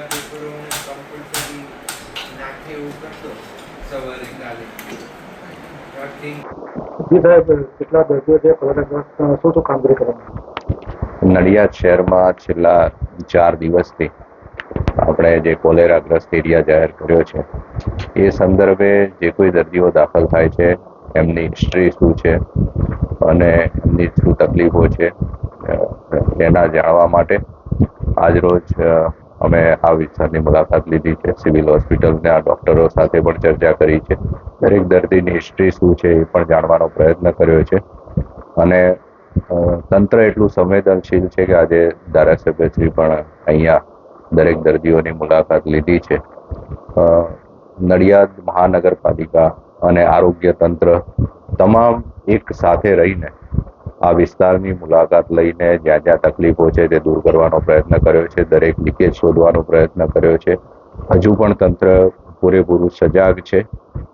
Compulsory નાખે એવું કરતો સવારે કાલે. જી સાહેબ કેટલા દર્દીઓ છે? શું શું કામગીરી કરવામાં નડિયાદ શહેરમાં છેલ્લા ચાર દિવસથી આપણે જે કોલેરાગ્રસ્ત એરિયા જાહેર કર્યો છે એ સંદર્ભે જે કોઈ દર્દીઓ દાખલ થાય છે એમની હિસ્ટ્રી શું છે અને એમની શું તકલીફો છે એના જાણવા માટે આજરોજ અ, અમે આ વિસ્તારની મુલાકાત લીધી છે. સિવિલ હોસ્પિટલના ડૉક્ટરો સાથે પણ ચર્ચા કરી છે. દરેક દર્દીની હિસ્ટ્રી શું છે એ પણ જાણવાનો પ્રયત્ન કર્યો છે. અને તંત્ર એટલું સંવેદનશીલ છે કે આજે ધારાસભ્યશ્રી પણ અહીંયા દરેક દર્દીઓની મુલાકાત લીધી છે. નડિયાદ મહાનગરપાલિકા અને આરોગ્ય તંત્ર તમામ એક સાથે રહીને આ વિસ્તારની મુલાકાત લઈને જ્યાં જ્યાં તકલીફો છે તે દૂર કરવાનો પ્રયત્ન કર્યો છે, દરેક લીકેજ શોધવાનો પ્રયત્ન કર્યો છે. હજુ પણ તંત્ર પૂરેપૂરું સજાગ છે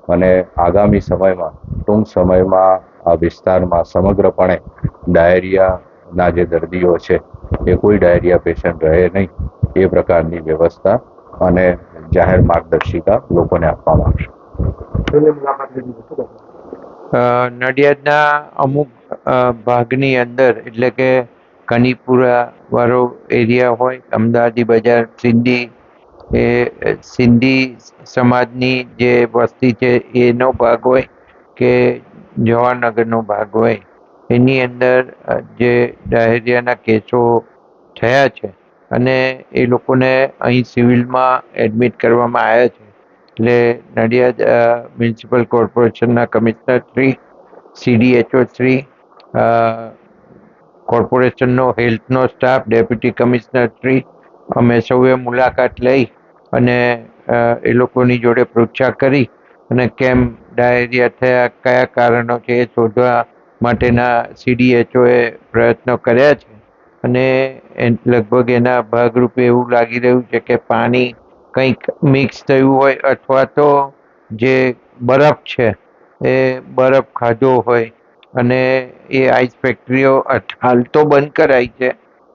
અને આગામી સમયમાં, ટૂંક સમયમાં આ વિસ્તારમાં સમગ્રપણે ડાયરિયાના જે દર્દીઓ છે, એ કોઈ ડાયરિયા પેશન્ટ રહે નહીં, એ પ્રકારની વ્યવસ્થા અને જાહેર માર્ગદર્શિકા લોકોને આપવામાં આવશે. નડિયાદના અમુક ભાગની અંદર, એટલે કે કનીપુરા વાળો એરિયા હોય, અમદાવાદી બજાર, સિંધી, એ, સિંધી સમાજની જે વસ્તી છે, એનો ભાગ હોય કે જવાનગરનો ભાગ હોય, એની અંદર જે ડાયરિયાના કેસો થયા છે, અને એ લોકોને અહીં સિવિલમાં એડમિટ કરવામાં આવ્યા છે. એટલે નડિયાદ મ્યુનિસિપલ કોર્પોરેશનના કમિશનર શ્રી સીડીએચઓ શ્રી કોર્પોરેશનનો હેલ્થનો સ્ટાફ, ડેપ્યુટી કમિશનર શ્રી, અમે સૌએ મુલાકાત લઈ અને એ લોકોની જોડે પૃચ્છા કરી અને કેમ ડાયરિયા થયા, કયા કારણો છે એ શોધવા માટેના સીડીએચઓએ પ્રયત્નો કર્યા છે. અને લગભગ એના ભાગરૂપે એવું લાગી રહ્યું છે કે પાણી કંઈક મિક્સ થયું હોય અથવા તો જે બરફ છે એ બરફ ખાધો હોય અને એ આઈસ ફેક્ટરીઓ હાલ તો બંધ કરાઈ છે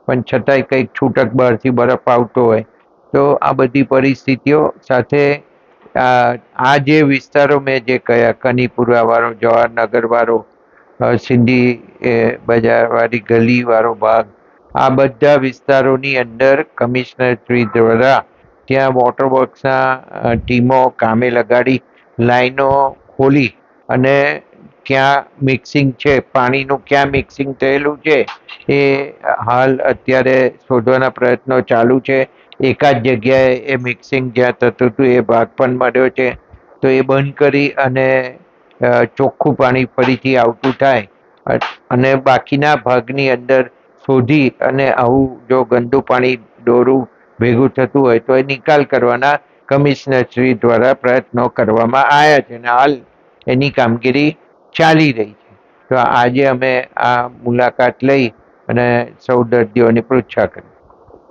પણ છતાંય કંઈક છૂટક બહારથી બરફ આવતો હોય. તો આ બધી પરિસ્થિતિઓ સાથે આ જે વિસ્તારો મેં જે કયા કનીપુરા વાળો જવાહરનગર વાળો અ, સિંધી બજારવાળી ગલીવાળો ભાગ આ બધા વિસ્તારોની અંદર કમિશનર શ્રી દ્વારા ત્યાં વોટર વર્ક્સના ટીમો કામે લગાડી, લાઈનો ખોલી અને ક્યાં મિક્સિંગ છે, પાણીનું ક્યાં મિક્સિંગ થયેલું છે, એ હાલ અત્યારે શોધવાના પ્રયત્નો ચાલુ છે. એકાદ જગ્યાએ એ મિક્સિંગ જ્યાં થતું હતું, એ ભાગ પણ મળ્યો છે. તો એ બંધ કરી અને ચોખ્ખું પાણી ફરીથી આવતું થાય. અને બાકીના ભાગની અંદર શોધી અને આવું જો ગંદુ પાણી ડોરું ભેગું થતું હોય તો એ નિકાલ કરવાના કમિશનર શ્રી દ્વારા પ્રયત્નો કરવામાં આવ્યા છે અને હાલ એની કામગીરી ચાલી રહી છે. તો આજે અમે આ મુલાકાત લઈ અને સૌ દર્દીઓની પૃચ્છા કરી.